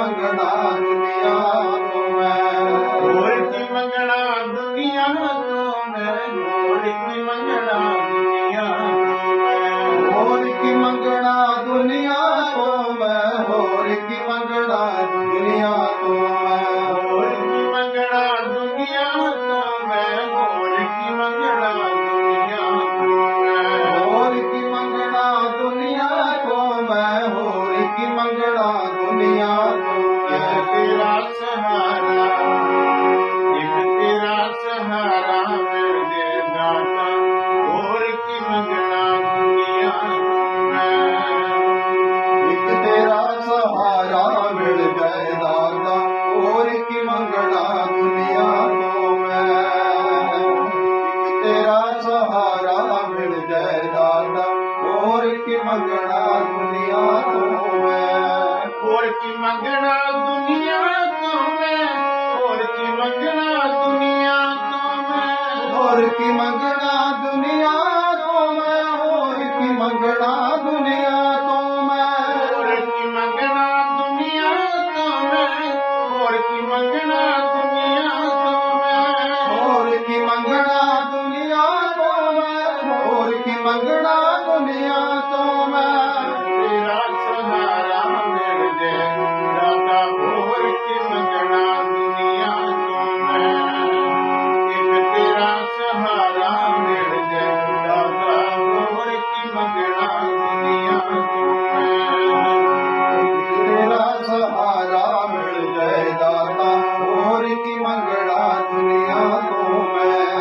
منگنا دنیا تو میں گور کی منگنا دنیا تو میں گور منگنا دنیا تو کی منگنا دنیا تو میں گور کی منگنا دنیا تو میں منگنا دنیا میں ایک تیرا سہارا مل گئے اور کی منگنا دنیا میں ایک تیرا سہارا مل گئے اور کی منگنا دنیا میں اور کی منگنا دنیا அதற்கு மகனா کی منگڑا دنیا کو میں۔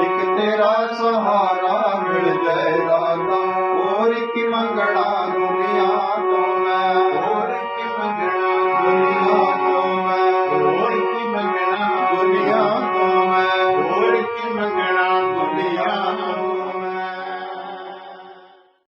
ایک تیرا سہارا مل جائے راتا اور کی منگڑا